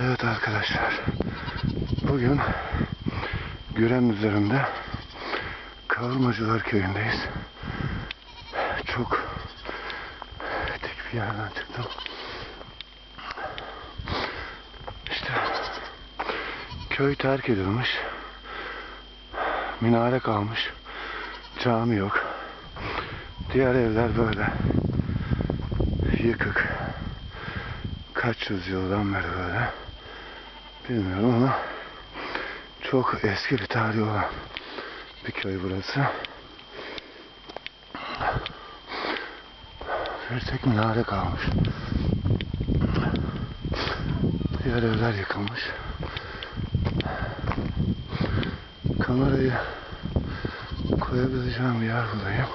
Evet arkadaşlar. Bugün Gürem üzerinde Kavurmacılar köyündeyiz. Çok dik bir yerden çıktım. İşte köy terk edilmiş. Minare kalmış. Cami yok. Diğer evler böyle. Yıkık. Kaç yüzyıldan beri böyle. Bilmiyorum ama çok eski bir tarihi olan bir köy burası. Bir tek minare kalmış. Diğer evler yıkılmış. Kamerayı koyabileceğim bir yer bulayım.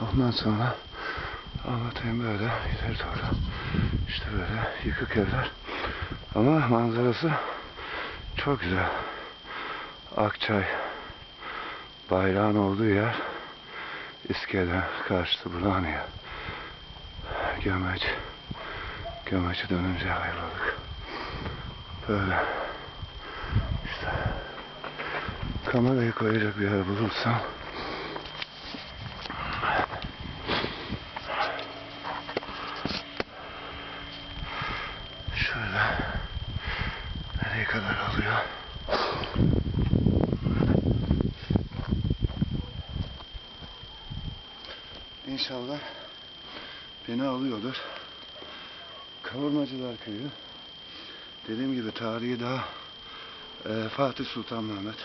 Ondan sonra anlatayım böyle ileri doğru. İşte böyle yıkık evler. Ama manzarası çok güzel. Akçay bayrağın olduğu yer İskele karşısı Burhaniye. Gömeç. Gömeç'e dönünce ayrıldık. Böyle. İşte kamerayı koyacak bir yer bulursam şöyle nereye kadar alıyor? İnşallah beni alıyordur. Kavurmacılar Köyü. Dediğim gibi tarihi daha e, Fatih Sultan Mehmet.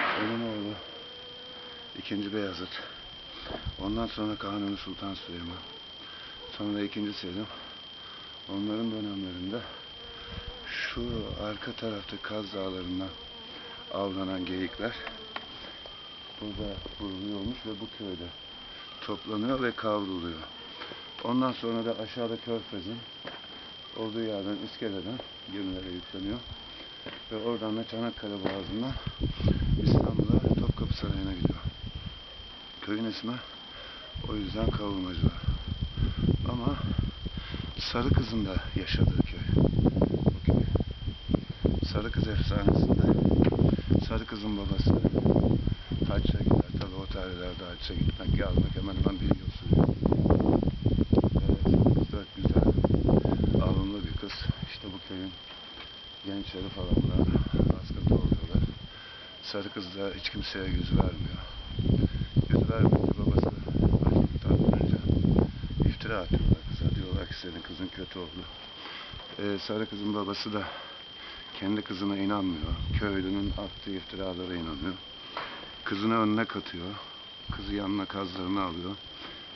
Onun oğlu ikinci Beyazıt. Ondan sonra Kanuni Sultan Süleyman. Sonra ikinci Selim. Onların dönemlerinde şu arka tarafta Kaz Dağları'ndan avlanan geyikler burada vuruluyormuş ve bu köyde toplanıyor ve kavruluyor. Ondan sonra da aşağıda Körfez'in olduğu yerden iskeleden gemilere yükleniyor. Ve oradan da Çanakkale Boğazı'ndan İstanbul'a Topkapı Sarayı'na gidiyor. Köyün ismi o yüzden kavurmacılar. Ama Sarı Kız'ın da yaşadığı köy. Köy. Sarı Kız efsanesinde Sarı Kız'ın babası hacca gider. Tabi o tarihlerde gitmek gelmek hemen hemen bir yıl sürüyor. Evet, güzel, alımlı bir kız. İşte bu köyün gençleri falan da askıda oluyorlar. Sarı kız da hiç kimseye yüz vermiyor. Yüz vermeyince babası açlıktan önce iftira atıyorlar kıza. Diyorlar ki senin kızın kötü oldu. Ee, sarı kızın babası da kendi kızına inanmıyor. Köylünün attığı iftiralara inanıyor. Kızını önüne katıyor. Kızı yanına kazlarını alıyor.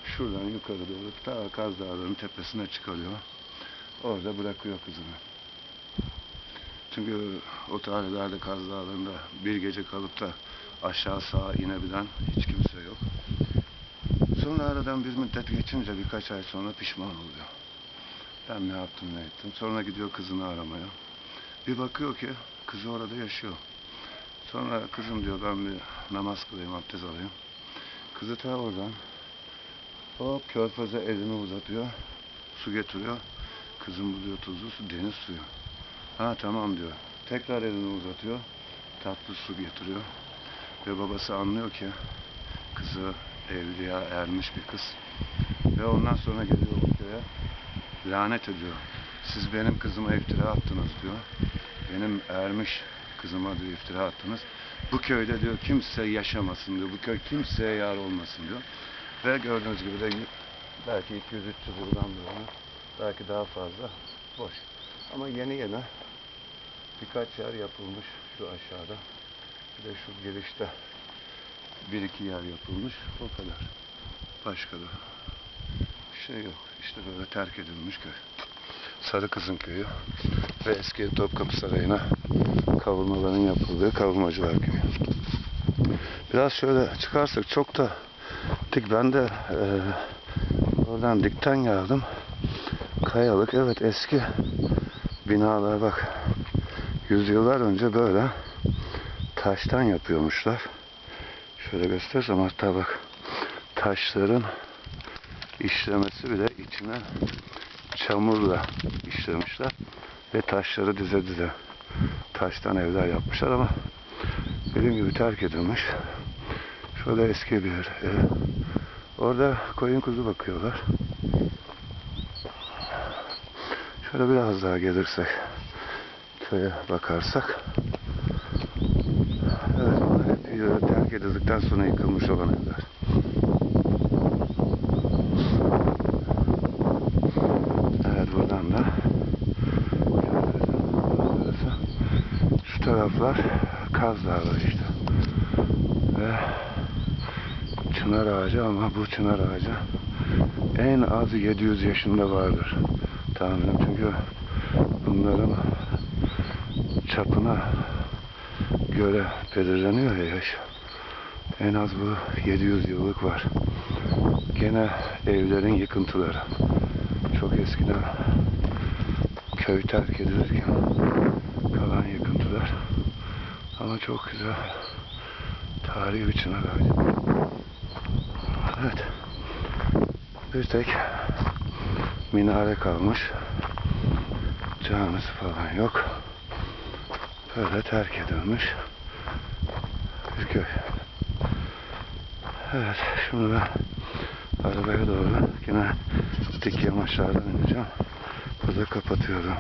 Şuradan yukarı doğru ta Kaz Dağları'nın tepesine çıkarıyor. Orada bırakıyor kızını. Çünkü o tarihlerde Kaz Dağları'nda bir gece kalıp da aşağı sağa inebilen hiç kimse yok. Sonra aradan bir müddet geçince birkaç ay sonra pişman oluyor. Ben ne yaptım ne ettim. Sonra gidiyor kızını aramaya. Bir bakıyor ki kızı orada yaşıyor. Sonra kızım diyor ben bir namaz kılayım, abdest alayım. Kızı ta oradan hop körfeze elini uzatıyor. Su getiriyor. Kızım bu diyor tuzlu su, deniz suyu. Ha tamam diyor. Tekrar elini uzatıyor. Tatlı su getiriyor. Ve babası anlıyor ki kızı evliya ermiş bir kız. Ve ondan sonra geliyor köye. Lanet ediyor. Siz benim kızıma iftira attınız diyor. Benim ermiş kızıma diyor iftira attınız. Bu köyde diyor kimse yaşamasın diyor. Bu köy kimseye yar olmasın diyor. Ve gördüğünüz gibi de belki 200-300 yıldan böyle belki daha fazla boş. Ama yeni yeni birkaç yer yapılmış şu aşağıda. Bir de şu girişte bir iki yer yapılmış. O kadar. Başka da şey yok. İşte böyle terk edilmiş köy. Sarı Kızın köyü ve eski Topkapı Sarayı'na kavurmaların yapıldığı kavurmacılar köyü. Biraz şöyle çıkarsak çok da dik ben de e, oradan dikten geldim. Kayalık evet eski binalar bak yüzyıllar önce böyle taştan yapıyormuşlar. Şöyle göstersem hatta bak taşların işlemesi bile içine çamurla işlemişler ve taşları dize dize taştan evler yapmışlar ama dediğim gibi terk edilmiş. Şurada eski bir ev. Orada koyun kuzu bakıyorlar. Şöyle biraz daha gelirsek köye bakarsak Evet, e, terk edildikten sonra yıkılmış olan evler. Evet buradan da burası. şu taraflar Kaz Dağları işte. Ve çınar ağacı ama bu çınar ağacı en az 700 yaşında vardır tahminim çünkü bunların çapına göre belirleniyor ya yaş. En az bu 700 yıllık var. Gene evlerin yıkıntıları. Çok eskiden köy terk edilirken kalan yıkıntılar. Ama çok güzel tarihi çınar ağacı. Evet. Bir tek minare kalmış. Camisi falan yok. Böyle terk edilmiş bir köy. Evet, şimdi ben arabaya doğru yine dik yamaçlardan ineceğim. Burada kapatıyorum.